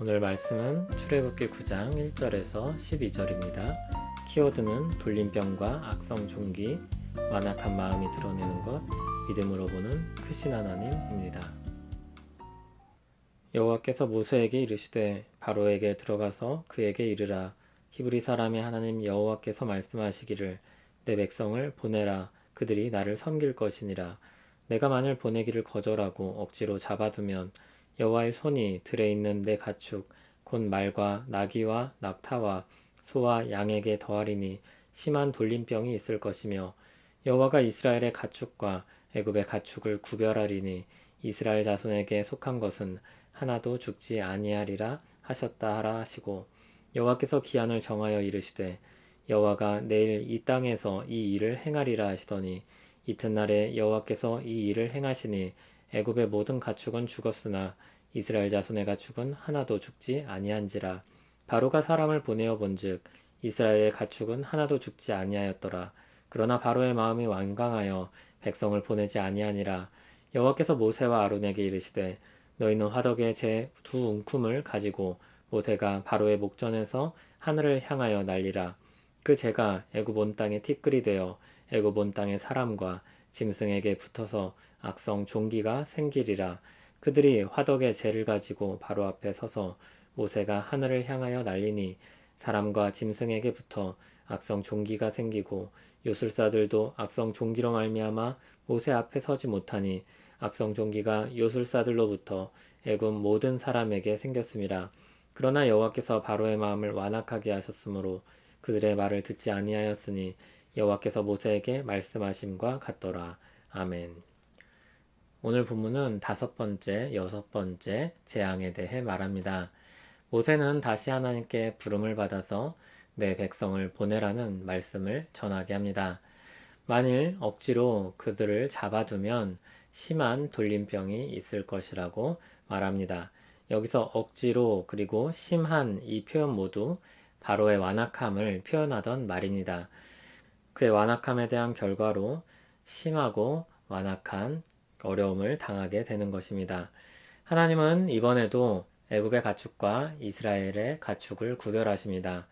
오늘 말씀은 출애굽기 9장 1절에서 12절입니다. 키워드는 돌림병과 악성 종기, 완악한 마음이 드러내는 것, 믿음으로 보는 크신 하나님입니다. 여호와께서 모세에게 이르시되 바로에게 들어가서 그에게 이르라 히브리 사람의 하나님 여호와께서 말씀하시기를 내 백성을 보내라 그들이 나를 섬길 것이니라 내가 만일 보내기를 거절하고 억지로 잡아두면 여호와의 손이 들에 있는 내 가축 곧 말과 나귀와 낙타와 소와 양에게 더하리니 심한 돌림병이 있을 것이며 여호와가 이스라엘의 가축과 애굽의 가축을 구별하리니 이스라엘 자손에게 속한 것은 하나도 죽지 아니하리라 하셨다 하라 하시고 여호와께서 기한을 정하여 이르시되 여호와가 내일 이 땅에서 이 일을 행하리라 하시더니 이튿날에 여호와께서 이 일을 행하시니 애굽의 모든 가축은 죽었으나 이스라엘 자손의 가축은 하나도 죽지 아니한지라. 바로가 사람을 보내어 본즉 이스라엘의 가축은 하나도 죽지 아니하였더라. 그러나 바로의 마음이 완강하여 백성을 보내지 아니하니라. 여호와께서 모세와 아론에게 이르시되 너희는 화덕에 제두 웅큼을 가지고 모세가 바로의 목전에서 하늘을 향하여 날리라. 그 재가 애굽 온 땅에 티끌이 되어 애굽 온 땅의 사람과 짐승에게 붙어서 악성 종기가 생기리라. 그들이 화덕의 재를 가지고 바로 앞에 서서 모세가 하늘을 향하여 날리니 사람과 짐승에게 붙어 악성 종기가 생기고 요술사들도 악성 종기로 말미암아 모세 앞에 서지 못하니 악성 종기가 요술사들로부터 애굽 모든 사람에게 생겼음이라 그러나 여호와께서 바로의 마음을 완악하게 하셨으므로 그들의 말을 듣지 아니하였으니 여호와께서 모세에게 말씀하심과 같더라 아멘. 오늘 본문은 다섯 번째, 여섯 번째 재앙에 대해 말합니다. 모세는 다시 하나님께 부름을 받아서 내 백성을 보내라는 말씀을 전하게 합니다. 만일 억지로 그들을 잡아두면 심한 돌림병이 있을 것이라고 말합니다. 여기서 억지로 그리고 심한 이 표현 모두 바로의 완악함을 표현하던 말입니다. 그의 완악함에 대한 결과로 심하고 완악한 어려움을 당하게 되는 것입니다. 하나님은 이번에도 애굽의 가축과 이스라엘의 가축을 구별하십니다.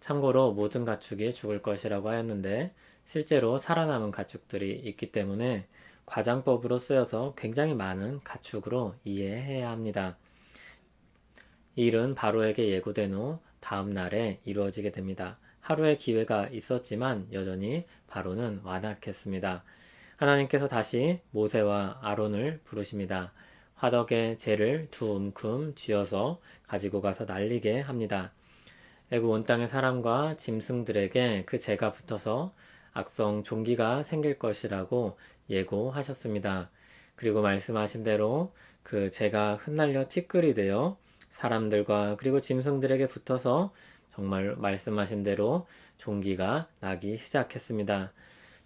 참고로 모든 가축이 죽을 것이라고 하였는데 실제로 살아남은 가축들이 있기 때문에 과장법으로 쓰여서 굉장히 많은 가축으로 이해해야 합니다. 이 일은 바로에게 예고된 후 다음 날에 이루어지게 됩니다. 하루의 기회가 있었지만 여전히 바로는 완악했습니다. 하나님께서 다시 모세와 아론을 부르십니다. 화덕에 재를 두 움큼 쥐어서 가지고 가서 날리게 합니다. 애굽 온 땅의 사람과 짐승들에게 그 재가 붙어서 악성 종기가 생길 것이라고 예고하셨습니다. 그리고 말씀하신 대로 그 재가 흩날려 티끌이 되어 사람들과 그리고 짐승들에게 붙어서 정말 말씀하신 대로 종기가 나기 시작했습니다.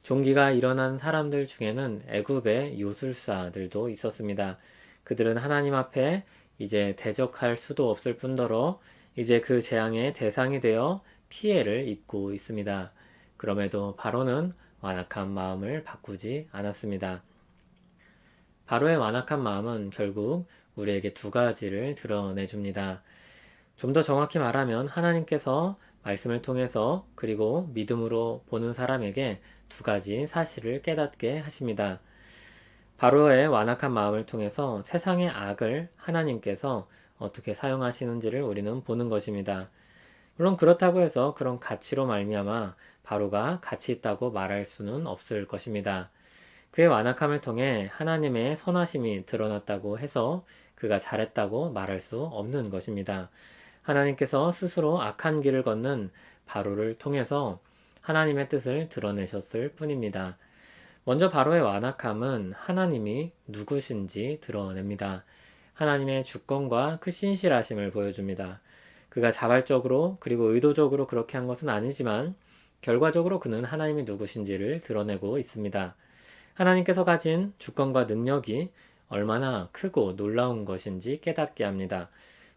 종기가 일어난 사람들 중에는 애굽의 요술사들도 있었습니다. 그들은 하나님 앞에 이제 대적할 수도 없을 뿐더러 이제 그 재앙의 대상이 되어 피해를 입고 있습니다. 그럼에도 바로는 완악한 마음을 바꾸지 않았습니다. 바로의 완악한 마음은 결국 우리에게 두 가지를 드러내줍니다. 좀 더 정확히 말하면 하나님께서 말씀을 통해서 그리고 믿음으로 보는 사람에게 두 가지 사실을 깨닫게 하십니다. 바로의 완악한 마음을 통해서 세상의 악을 하나님께서 어떻게 사용하시는지를 우리는 보는 것입니다. 물론 그렇다고 해서 그런 가치로 말미암아 바로가 가치 있다고 말할 수는 없을 것입니다. 그의 완악함을 통해 하나님의 선하심이 드러났다고 해서 그가 잘했다고 말할 수 없는 것입니다. 하나님께서 스스로 악한 길을 걷는 바로를 통해서 하나님의 뜻을 드러내셨을 뿐입니다. 먼저 바로의 완악함은 하나님이 누구신지 드러냅니다. 하나님의 주권과 그 신실하심을 보여줍니다. 그가 자발적으로 그리고 의도적으로 그렇게 한 것은 아니지만 결과적으로 그는 하나님이 누구신지를 드러내고 있습니다. 하나님께서 가진 주권과 능력이 얼마나 크고 놀라운 것인지 깨닫게 합니다.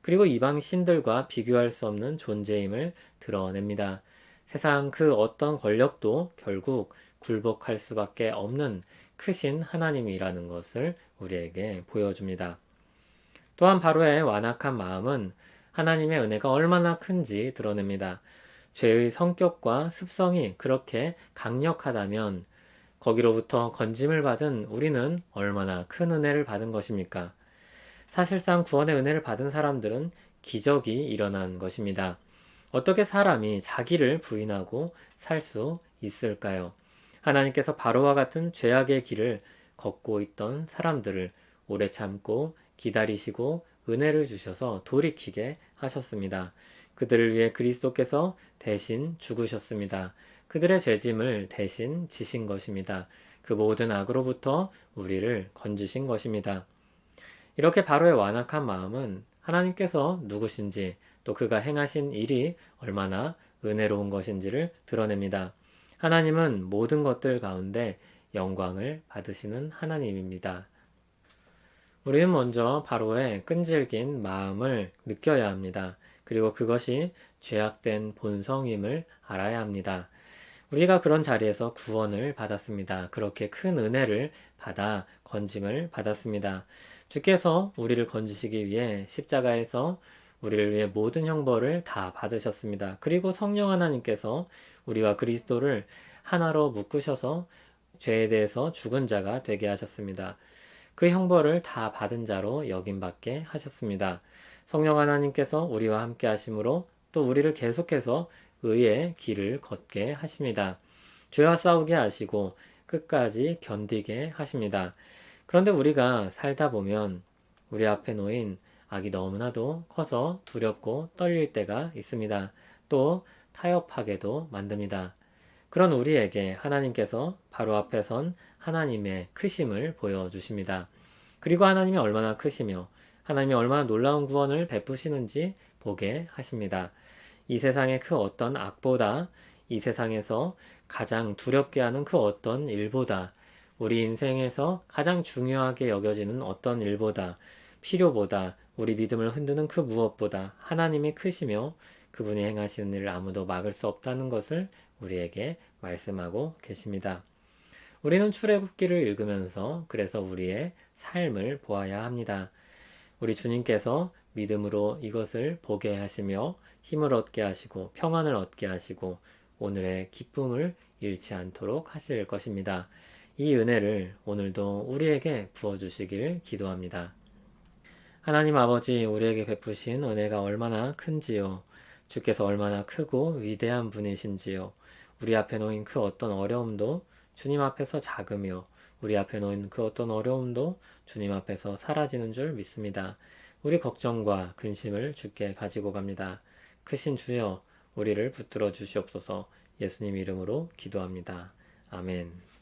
그리고 이방 신들과 비교할 수 없는 존재임을 드러냅니다. 세상 그 어떤 권력도 결국 굴복할 수밖에 없는 크신 하나님이라는 것을 우리에게 보여줍니다. 또한 바로의 완악한 마음은 하나님의 은혜가 얼마나 큰지 드러냅니다. 죄의 성격과 습성이 그렇게 강력하다면 거기로부터 건짐을 받은 우리는 얼마나 큰 은혜를 받은 것입니까? 사실상 구원의 은혜를 받은 사람들은 기적이 일어난 것입니다. 어떻게 사람이 자기를 부인하고 살 수 있을까요? 하나님께서 바로와 같은 죄악의 길을 걷고 있던 사람들을 오래 참고 기다리시고 은혜를 주셔서 돌이키게 하셨습니다. 그들을 위해 그리스도께서 대신 죽으셨습니다. 그들의 죄짐을 대신 지신 것입니다. 그 모든 악으로부터 우리를 건지신 것입니다. 이렇게 바로의 완악한 마음은 하나님께서 누구신지 또 그가 행하신 일이 얼마나 은혜로운 것인지를 드러냅니다. 하나님은 모든 것들 가운데 영광을 받으시는 하나님입니다. 우리는 먼저 바로의 끈질긴 마음을 느껴야 합니다. 그리고 그것이 죄악된 본성임을 알아야 합니다. 우리가 그런 자리에서 구원을 받았습니다. 그렇게 큰 은혜를 받아 건짐을 받았습니다. 주께서 우리를 건지시기 위해 십자가에서 우리를 위해 모든 형벌을 다 받으셨습니다. 그리고 성령 하나님께서 우리와 그리스도를 하나로 묶으셔서 죄에 대해서 죽은 자가 되게 하셨습니다. 그 형벌을 다 받은 자로 여김받게 하셨습니다. 성령 하나님께서 우리와 함께 하심으로 또 우리를 계속해서 의의 길을 걷게 하십니다. 죄와 싸우게 하시고 끝까지 견디게 하십니다. 그런데 우리가 살다 보면 우리 앞에 놓인 악이 너무나도 커서 두렵고 떨릴 때가 있습니다. 또 타협하게도 만듭니다. 그런 우리에게 하나님께서 바로 앞에 선 하나님의 크심을 보여주십니다. 그리고 하나님이 얼마나 크시며 하나님이 얼마나 놀라운 구원을 베푸시는지 보게 하십니다. 이 세상의 그 어떤 악보다 이 세상에서 가장 두렵게 하는 그 어떤 일보다 우리 인생에서 가장 중요하게 여겨지는 어떤 일보다 필요보다 우리 믿음을 흔드는 그 무엇보다 하나님이 크시며 그분이 행하시는 일을 아무도 막을 수 없다는 것을 우리에게 말씀하고 계십니다. 우리는 출애굽기를 읽으면서 그래서 우리의 삶을 보아야 합니다. 우리 주님께서 믿음으로 이것을 보게 하시며 힘을 얻게 하시고 평안을 얻게 하시고 오늘의 기쁨을 잃지 않도록 하실 것입니다. 이 은혜를 오늘도 우리에게 부어주시길 기도합니다. 하나님 아버지, 우리에게 베푸신 은혜가 얼마나 큰지요. 주께서 얼마나 크고 위대한 분이신지요. 우리 앞에 놓인 그 어떤 어려움도 주님 앞에서 작으며 우리 앞에 놓인 그 어떤 어려움도 주님 앞에서 사라지는 줄 믿습니다. 우리 걱정과 근심을 주께 가지고 갑니다. 크신 주여, 우리를 붙들어 주시옵소서 예수님 이름으로 기도합니다. 아멘.